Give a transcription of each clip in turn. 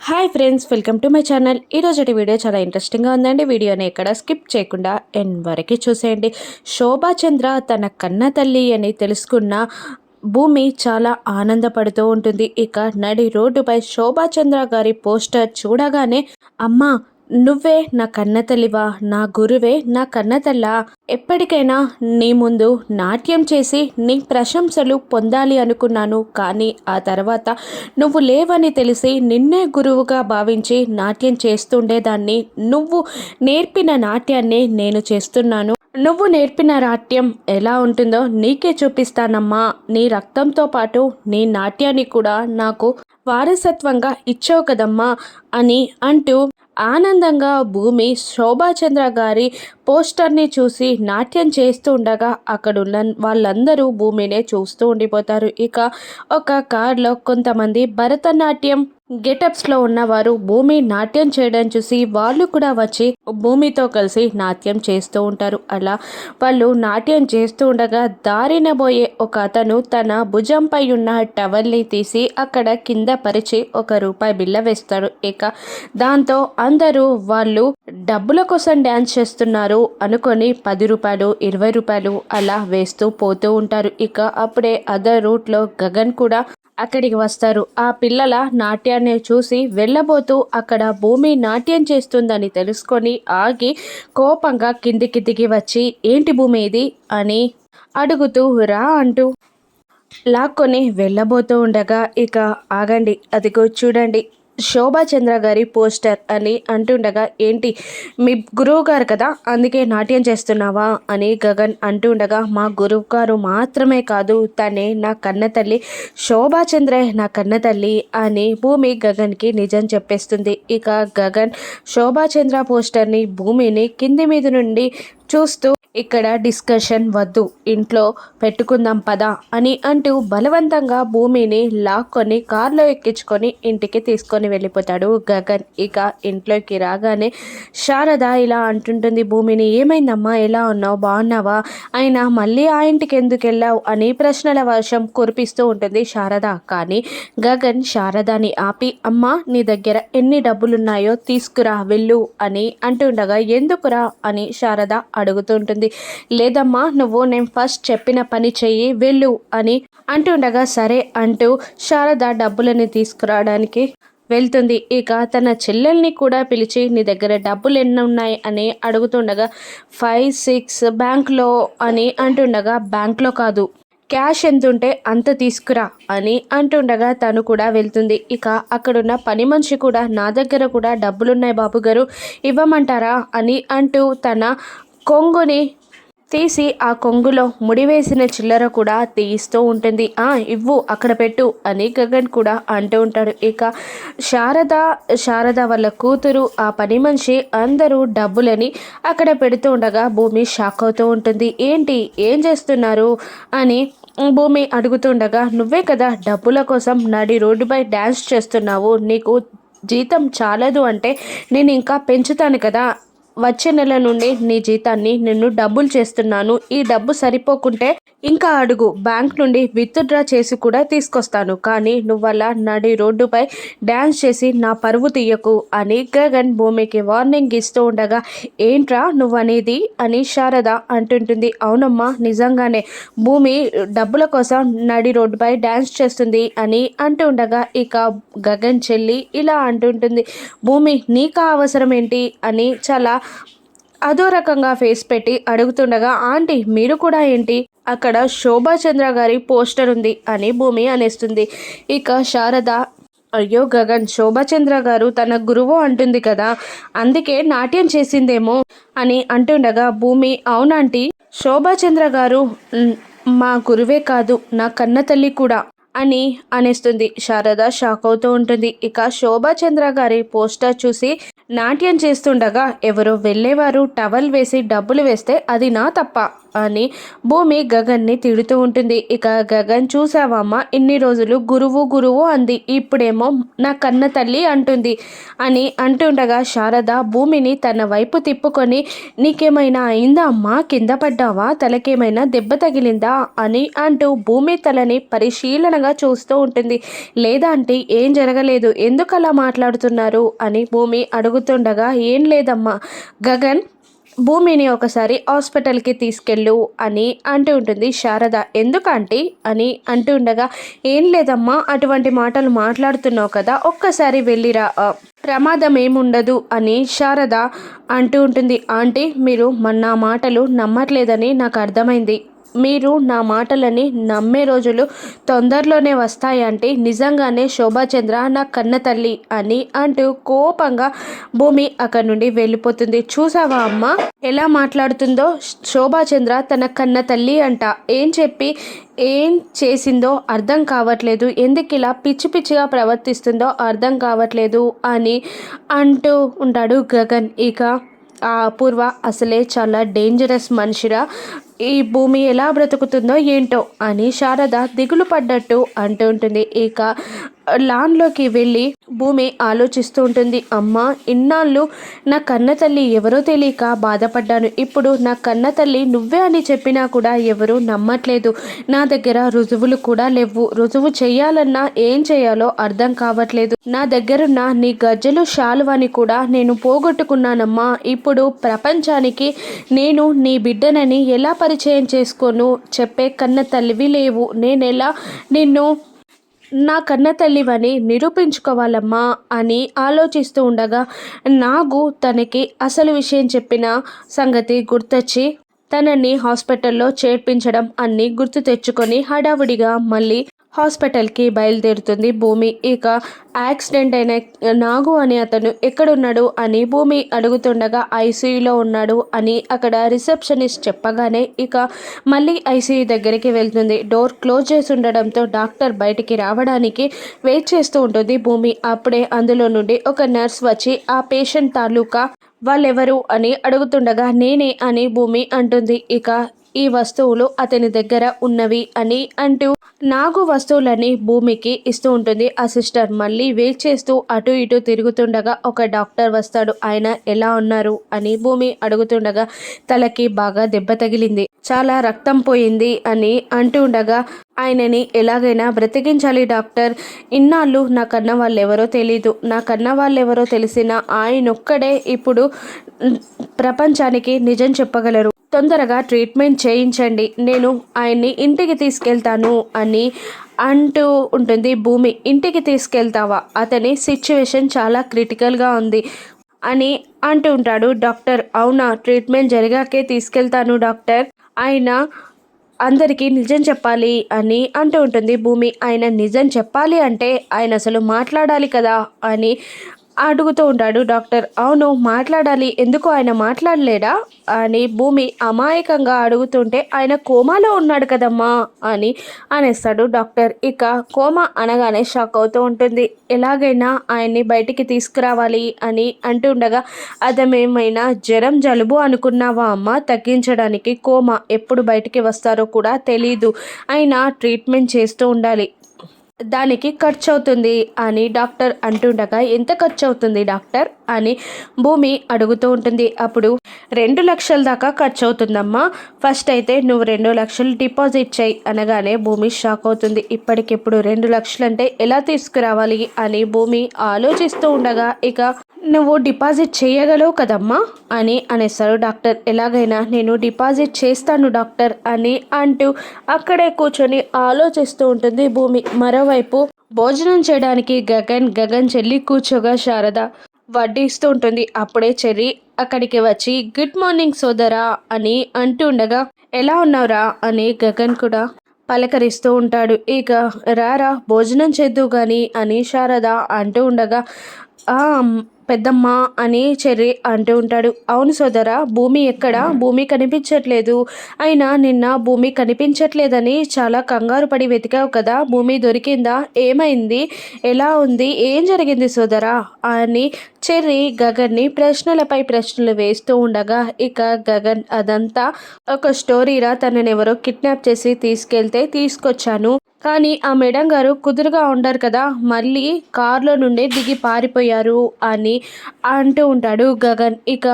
Hi friends welcome to my channel ఈరోజు video చాలా ఇంట్రెస్టింగ్గా ఉందండి. వీడియోని ఎక్కడ స్కిప్ చేయకుండా ఎన్ వరకు చూసేయండి. శోభాచంద్ర తన కన్న తల్లి అని తెలుసుకున్న భూమి చాలా ఆనందపడుతూ ఉంటుంది. ఇక నడి రోడ్డుపై శోభా చంద్ర గారి పోస్టర్ చూడగానే అమ్మా నువ్వే నా కన్నతల్లివా నా గురువే నా కన్నతల్లా. ఎప్పటికైనా నీ ముందు నాట్యం చేసి నీ ప్రశంసలు పొందాలి అనుకున్నాను. కానీ ఆ తర్వాత నువ్వు లేవని తెలిసి నిన్నే గురువుగా భావించి నాట్యం చేస్తుండేదాన్ని. నువ్వు నేర్పిన నాట్యాన్ని నేను చేస్తున్నాను. నువ్వు నేర్పిన నాట్యం ఎలా ఉంటుందో నీకే చూపిస్తానమ్మా. నీ రక్తంతో పాటు నీ నాట్యాన్ని కూడా నాకు వారసత్వంగా ఇచ్చావు కదమ్మా అని అంటూ ఆనందంగా భూమి శోభాచంద్ర గారి పోస్టర్ని చూసి నాట్యం చేస్తూ ఉండగా అక్కడున్న వాళ్ళందరూ భూమినే చూస్తూ ఉండిపోతారు. ఇక ఒక కార్లో కొంతమంది భరతనాట్యం గెటప్స్లో ఉన్నవారు భూమి నాట్యం చేయడం చూసి వాళ్ళు కూడా వచ్చి భూమితో కలిసి నాట్యం చేస్తూ ఉంటారు. అలా వాళ్ళు నాట్యం చేస్తూ ఉండగా దారిన పోయే ఒక అతను తన భుజంపై ఉన్న టవల్ని తీసి అక్కడ కింద పరిచి ఒక రూపాయి బిల్ల వేస్తాడు. ఇక దాంతో అందరూ వాళ్ళు డబ్బుల కోసం డ్యాన్స్ చేస్తున్నారు అనుకొని పది రూపాయలు ఇరవై రూపాయలు అలా వేస్తూ పోతూ ఉంటారు. ఇక అప్పుడే అదర్ రూట్లో గగన్ కూడా అక్కడికి వస్తారు. ఆ పిల్లల నాట్యాన్ని చూసి వెళ్ళబోతూ అక్కడ భూమి నాట్యం చేస్తుందని తెలుసుకొని ఆగి కోపంగా కిందికి దిగి వచ్చి ఏంటి భూమి ఇది? అని అడుగుతూ రా అంటూ లాక్కొని వెళ్ళబోతూ ఉండగా ఇక ఆగండి అదిగో చూడండి శోభాచంద్ర గారి పోస్టర్ అని అంటుండగా ఏంటి? మీ గురువు గారు కదా అందుకే నాట్యం చేస్తున్నావా? అని గగన్ అంటుండగా మా గురువు గారు మాత్రమే కాదు తనే నా కన్న తల్లి శోభాచంద్రే నా కన్న తల్లి అని భూమి గగన్కి నిజం చెప్పేస్తుంది. ఇక గగన్ శోభాచంద్ర పోస్టర్ని భూమిని కింది మీద నుండి చూస్తూ ఇక్కడ డిస్కషన్ వద్దు ఇంట్లో పెట్టుకుందాం పద అని అంటూ బలవంతంగా భూమిని లాక్కొని కార్లో ఎక్కించుకొని ఇంటికి తీసుకొని వెళ్ళిపోతాడు గగన్. ఇక ఇంట్లోకి రాగానే శారద ఇలా అంటుంటుంది భూమిని ఏమైందమ్మా ఎలా ఉన్నావు బాగున్నావా? అయినా మళ్ళీ ఆ ఇంటికి ఎందుకు వెళ్ళావు? అని ప్రశ్నల వర్షం కురిపిస్తూ ఉంటుంది శారద. కానీ గగన్ శారదాని ఆపి అమ్మా నీ దగ్గర ఎన్ని డబ్బులున్నాయో తీసుకురా వెళ్ళు అని అంటుండగా ఎందుకురా? అని శారద అడుగుతుంటుంది లేదమ్మా నువ్వు నేను ఫస్ట్ చెప్పిన పని చెయ్యి వెళ్ళు అని అంటుండగా సరే అంటూ శారద డబ్బులని తీసుకురావడానికి వెళ్తుంది. ఇక తన చెల్లెల్ని కూడా పిలిచి నీ దగ్గర డబ్బులు ఎన్ని ఉన్నాయి అని అడుగుతుండగా ఫైవ్ సిక్స్ బ్యాంక్లో అని అంటుండగా బ్యాంక్లో కాదు క్యాష్ ఎంత ఉంటే అంత తీసుకురా అని అంటుండగా తను కూడా వెళ్తుంది. ఇక అక్కడున్న పని మనిషి కూడా నా దగ్గర కూడా డబ్బులున్నాయి బాబు గారు ఇవ్వమంటారా? అని అంటూ తన కొంగుని తీసి ఆ కొంగులో ముడివేసిన చిల్లర కూడా తీయిస్తూ ఉంటుంది. ఆ ఇవ్వు అక్కడ పెట్టు అని గగన్ కూడా అంటూ ఉంటాడు. ఇక శారద శారద వాళ్ళ కూతురు ఆ పని మనిషి అందరూ డబ్బులని అక్కడ పెడుతూ ఉండగా భూమి షాక్ అవుతూ ఉంటుంది. ఏంటి ఏం చేస్తున్నారు? అని భూమి అడుగుతుండగా నువ్వే కదా డబ్బుల కోసం నడి రోడ్డుపై డ్యాన్స్ చేస్తున్నావు. నీకు జీతం చాలదు అంటే నేను ఇంకా పెంచుతాను కదా వచ్చే నెల నుండి నీ జీతాన్ని నేను డబ్బులు చేస్తున్నాను. ఈ డబ్బు సరిపోకుంటే ఇంకా అడుగు బ్యాంక్ నుండి విత్డ్రా చేసి కూడా తీసుకొస్తాను కానీ నువ్వలా నడి రోడ్డుపై డ్యాన్స్ చేసి నా పరువు తీయకు అని గగన్ భూమికి వార్నింగ్ ఇస్తూ ఉండగా ఏంట్రా నువ్వనేది? అని శారద అంటుంటుంది. అవునమ్మా నిజంగానే. భూమి డబ్బుల కోసం నడి రోడ్డుపై డ్యాన్స్ చేస్తుంది అని అంటూ ఉండగా ఇక గగన్ చెల్లి ఇలా అంటుంటుంది. భూమి నీకా అవసరం ఏంటి అని చాలా అదో రకంగా ఫేస్ పెట్టి అడుగుతుండగా ఆంటీ మీరు కూడా ఏంటి? అక్కడ శోభాచంద్ర గారి పోస్టర్ ఉంది అని భూమి అనేస్తుంది. ఇక శారద అయ్యో గగన్ శోభాచంద్ర గారు తన గురువు అంటుంది కదా అందుకే నాట్యం చేసిందేమో అని అంటుండగా భూమి అవునాంటీ శోభాచంద్ర గారు మా గురువే కాదు నా కన్న తల్లి కూడా. అని అనేస్తుంది. శారద షాక్ అవుతూ ఉంటుంది. ఇక శోభాచంద్ర గారి పోస్టర్ చూసి నాట్యం చేస్తుండగా ఎవరో వెళ్ళేవారు టవల్ వేసి డబ్బులు వేస్తే అది నా తప్ప. అని భూమి గగన్ని తిడుతూ ఉంటుంది. ఇక గగన్ చూసావమ్మా ఇన్ని రోజులు గురువు గురువు అంది. ఇప్పుడేమో నా కన్న తల్లి అంటుంది అని అంటుండగా శారద భూమిని తన వైపు తిప్పుకొని నీకేమైనా అయిందా అమ్మా? కింద పడ్డావా? తలకేమైనా దెబ్బ తగిలిందా? అని అంటూ భూమి తలని పరిశీలనగా చూస్తూ ఉంటుంది. లేదా అంటే ఏం జరగలేదు? ఎందుకు అలా మాట్లాడుతున్నారు? అని భూమి అడుగుతుండగా ఏం లేదమ్మా. గగన్ భూమిని ఒకసారి హాస్పిటల్కి తీసుకెళ్ళు అని అంటూ ఉంటుంది శారద. ఎందుకంటే అని అంటూ ఉండగా ఏం లేదమ్మా అటువంటి మాటలు మాట్లాడుతున్నావు కదా ఒక్కసారి వెళ్ళిరా ప్రమాదం ఏముండదు అని శారద అంటూ ఉంటుంది. ఆంటీ మీరు మన నా మాటలు నమ్మట్లేదని నాకు అర్థమైంది. మీరు నా మాటలని నమ్మే రోజులు తొందరలోనే వస్తాయంటే నిజంగానే శోభాచంద్ర నా కన్న తల్లి అని అంటూ కోపంగా భూమి అక్కడి నుండి వెళ్ళిపోతుంది. చూసావా అమ్మ? ఎలా మాట్లాడుతుందో? శోభాచంద్ర తన కన్న తల్లి అంట. ఏం చెప్పి ఏం చేసిందో అర్థం కావట్లేదు. ఎందుకు ఇలా పిచ్చి పిచ్చిగా ప్రవర్తిస్తుందో అర్థం కావట్లేదు అని అంటూ ఉంటాడు గగన్. ఇక ఆ అపూర్వ అసలే చాలా డేంజరస్ మనిషిరా. ఈ భూమి ఎలా బ్రతుకుతుందో ఏంటో అని శారద దిగులు పడ్డట్టు అంటూ ఉంటుంది. ఇక లాన్లోకి వెళ్ళి భూమి ఆలోచిస్తూ ఉంటుంది. అమ్మ ఇన్నాళ్ళు నా కన్న తల్లి ఎవరో తెలియక బాధపడ్డాను. ఇప్పుడు నా కన్న తల్లి నువ్వే అని చెప్పినా కూడా ఎవరు నమ్మట్లేదు. నా దగ్గర రుజువులు కూడా లేవు. రుజువు చేయాలన్నా ఏం చేయాలో అర్థం కావట్లేదు. నా దగ్గరున్న నీ గజ్జలు శాలువని కూడా నేను పోగొట్టుకున్నానమ్మా. ఇప్పుడు ప్రపంచానికి నేను నీ బిడ్డనని ఎలా పరిచయం చేసుకోను? చెప్పే కన్న తల్లివి లేవు. నేనెలా నిన్ను నా కన్న తల్లివని నిరూపించుకోవాలమ్మా అని ఆలోచిస్తూ ఉండగా నాగు తనకి అసలు విషయం చెప్పిన సంగతి గుర్తొచ్చి తనని హాస్పిటల్లో చేర్పించడం అన్నీ గుర్తు తెచ్చుకొని హడావుడిగా మళ్ళీ హాస్పిటల్కి బయలుదేరుతుంది భూమి. ఇక యాక్సిడెంట్ అయిన నాగు అని అతను ఎక్కడున్నాడు అని భూమి అడుగుతుండగా ఐసీయూలో ఉన్నాడు అని అక్కడ రిసెప్షనిస్ట్ చెప్పగానే ఇక మళ్ళీ ఐసీయూ దగ్గరికి వెళ్తుంది. డోర్ క్లోజ్ చేసి ఉండడంతో డాక్టర్ బయటికి రావడానికి వెయిట్ చేస్తూ ఉంటుంది భూమి. అప్పుడే అందులో నుండి ఒక నర్స్ వచ్చి ఆ పేషెంట్ తాలూకా వాళ్ళెవరు? అని అడుగుతుండగా నేనే అని భూమి అంటుంది. ఇక ఈ వస్తువులు అతని దగ్గర ఉన్నవి అని అంటూ నాగు వస్తువులని భూమికి ఇస్తూ ఉంటుంది. ఆ సిస్టర్ మళ్ళీ వెయిట్ చేస్తూ అటు ఇటు తిరుగుతుండగా ఒక డాక్టర్ వస్తాడు. ఆయన ఎలా ఉన్నారు అని భూమి అడుగుతుండగా తలకి బాగా దెబ్బ తగిలింది. చాలా రక్తం పోయింది అని అంటూ ఉండగా ఆయనని ఎలాగైనా బ్రతికించాలి డాక్టర్. ఇన్నాళ్ళు నా కన్న వాళ్ళు ఎవరో తెలీదు. నా కన్న వాళ్ళు ఎవరో తెలిసిన ఆయన ఒక్కడే ఇప్పుడు ప్రపంచానికి నిజం చెప్పగలరు. తొందరగా ట్రీట్మెంట్ చేయించండి. నేను ఆయన్ని ఇంటికి తీసుకెళ్తాను అని అంటూ ఉంటుంది భూమి. ఇంటికి తీసుకెళ్తావా? అతని సిచ్యువేషన్ చాలా క్రిటికల్గా ఉంది అని అంటూ ఉంటాడు డాక్టర్. అవునా ట్రీట్మెంట్ జరిగాకే తీసుకెళ్తాను డాక్టర్. ఆయన అందరికీ నిజం చెప్పాలి అని అంటూ ఉంటుంది భూమి. ఆయన నిజం చెప్పాలి అంటే ఆయన అసలు మాట్లాడాలి కదా అని అడుగుతూ ఉంటాడు డాక్టర్ అవును మాట్లాడాలి. ఎందుకు ఆయన మాట్లాడలేడా? అని భూమి అమాయకంగా అడుగుతుంటే ఆయన కోమాలో ఉన్నాడు కదమ్మా అని అనేస్తాడు డాక్టర్. ఇక కోమా అనగానే షాక్ అవుతూ ఉంటుంది. ఎలాగైనా ఆయన్ని బయటికి తీసుకురావాలి అని అంటుండగా అదమేమైనా జ్వరం జలుబు అనుకున్నావా అమ్మ? తగ్గించడానికి కోమా ఎప్పుడు బయటికి వస్తారో కూడా తెలీదు. అయినా ట్రీట్మెంట్ చేస్తూ ఉండాలి. దానికి ఖర్చు అవుతుంది అని డాక్టర్ అంటుండగా ఎంత ఖర్చు అవుతుంది డాక్టర్? అని భూమి అడుగుతూ ఉంటుంది. అప్పుడు రెండు లక్షల దాకా ఖర్చు అవుతుందమ్మా ఫస్ట్ అయితే నువ్వు రెండు లక్షలు డిపాజిట్ చేయి. అనగానే భూమి షాక్ అవుతుంది. ఇప్పటికిప్పుడు రెండు లక్షలు అంటే ఎలా తీసుకురావాలి? అని భూమి ఆలోచిస్తూ ఉండగా ఇక నువ్వు డిపాజిట్ చేయగలవు కదమ్మా అని అనేస్తారు డాక్టర్. ఎలాగైనా నేను డిపాజిట్ చేస్తాను డాక్టర్ అని అంటూ అక్కడే కూర్చొని ఆలోచిస్తూ ఉంటుంది భూమి. మరో మరోవైపు భోజనం చేయడానికి గగన్ గగన్ చెల్లి కూర్చోగా శారద వడ్డిస్తూ ఉంటుంది. అప్పుడే చెర్రి అక్కడికి వచ్చి గుడ్ మార్నింగ్ సోదరా అని అంటూ ఉండగా ఎలా ఉన్నావురా? అని గగన్ కూడా పలకరిస్తూ ఉంటాడు. ఇక రారా భోజనం చేద్దు కానీ అని శారద అంటూ ఉండగా పెద్దమ్మ అని చెర్రి అంటూ ఉంటాడు. అవును సోదరా భూమి ఎక్కడ? భూమి కనిపించట్లేదు. అయినా నిన్న భూమి కనిపించట్లేదని చాలా కంగారు పడి వెతికావు కదా భూమి దొరికిందా? ఏమైంది? ఎలా ఉంది? ఏం జరిగింది సోదరా? అని చెర్రీ గగన్ని ప్రశ్నలపై ప్రశ్నలు వేస్తూ ఉండగా ఇక గగన్ అదంతా ఒక స్టోరీరా తనని ఎవరో కిడ్నాప్ చేసి తీసుకెళ్తే తీసుకొచ్చాను. కానీ ఆ మేడం గారు కుదురుగా ఉండరు కదా మళ్ళీ కార్లో నుండి దిగి పారిపోయారు అని అంటూ ఉంటాడు గగన్. ఇక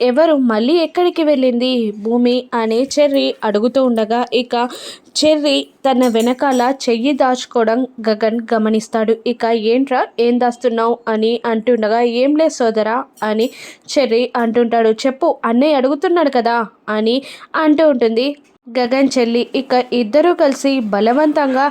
ఎవరు మళ్ళీ ఎక్కడికి వెళ్ళింది? భూమి అని చెర్రీ అడుగుతూ ఉండగా ఇక చెర్రీ తన వెనకాల చెయ్యి దాచుకోవడం గగన్ గమనిస్తాడు. ఇక ఏంట్రా ఏం దాస్తున్నావు అని అంటుండగా ఏం లేదు సోదరా అని చెర్రీ అంటుంటాడు. చెప్పు అన్నయ్య అడుగుతున్నాడు కదా అని అంటూ ఉంటుంది గగన్ చెల్లి. ఇక ఇద్దరూ కలిసి బలవంతంగా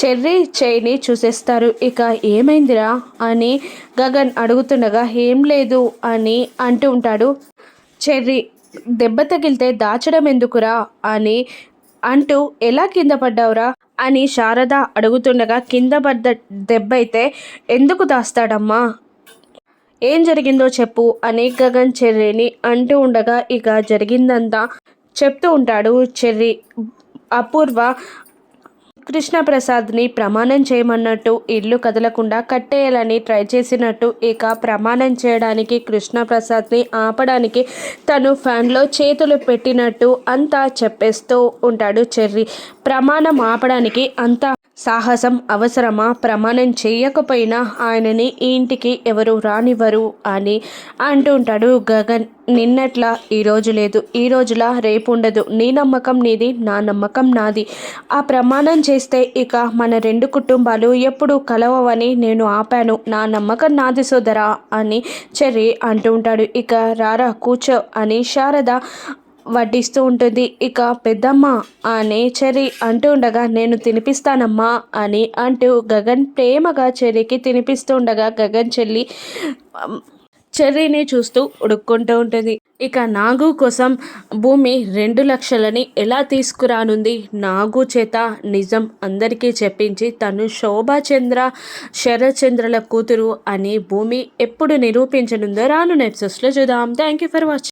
చెర్రీ చేయిని చూసేస్తారు. ఇక ఏమైందిరా అని గగన్ అడుగుతుండగా ఏం లేదు అని అంటూ ఉంటాడు. చెర్రీ దెబ్బ తగిలితే దాచడం ఎందుకురా అని అంటూ ఎలా కింద పడ్డావురా? అని శారద అడుగుతుండగా కింద పడ్డ దెబ్బ అయితే ఎందుకు దాస్తాడమ్మా? ఏం జరిగిందో చెప్పు అని గగన్ చెర్రీని అంటూ ఉండగా ఇక జరిగిందంతా చెప్తూ ఉంటాడు చెర్రీ. అపూర్వ కృష్ణప్రసాద్ని ప్రమాణం చేయమన్నట్టు ఇల్లు కదలకుండా కట్టేయాలని ట్రై చేసినట్టు ఇక ప్రమాణం చేయడానికి కృష్ణప్రసాద్ని ఆపడానికి తను ఫ్యాన్లో చేతులు పెట్టినట్టు అంతా చెప్పేస్తూ ఉంటాడు చెర్రి. ప్రమాణం ఆపడానికి అంతా సాహసం అవసరమా? ప్రమాణం చేయకపోయినా ఆయనని ఈ ఇంటికి ఎవరు రానివ్వరు అని అంటుంటాడు గగన్. నిన్నట్లా ఈరోజు లేదు. ఈ రోజులా రేపు ఉండదు. నీ నమ్మకం నీది నా నమ్మకం నాది. ఆ ప్రమాణం చేస్తే ఇక మన రెండు కుటుంబాలు ఎప్పుడు కలవవని నేను ఆపాను. నా నమ్మకం నాది సోదరా అని చెర్రి అంటూ ఉంటాడు. ఇక రారా కూర్చో అని శారద వడ్డిస్తూ ఉంటుంది. ఇక పెద్దమ్మ అనే చెరి అంటూ ఉండగా నేను తినిపిస్తానమ్మా అని అంటూ గగన్ ప్రేమగా చెర్రీకి తినిపిస్తూ ఉండగా గగన్ చెల్లి చెర్రీని చూస్తూ ఉడుక్కుంటూ ఉంటుంది. ఇక నాగు కోసం భూమి రెండు లక్షలని ఎలా తీసుకురానుంది? నాగు చేత నిజం అందరికీ చెప్పించి తను శోభాచంద్ర శరచంద్రల కూతురు అని భూమి ఎప్పుడు నిరూపించనుందో రాను నెప్సెస్లో చూద్దాం. Thank you for watching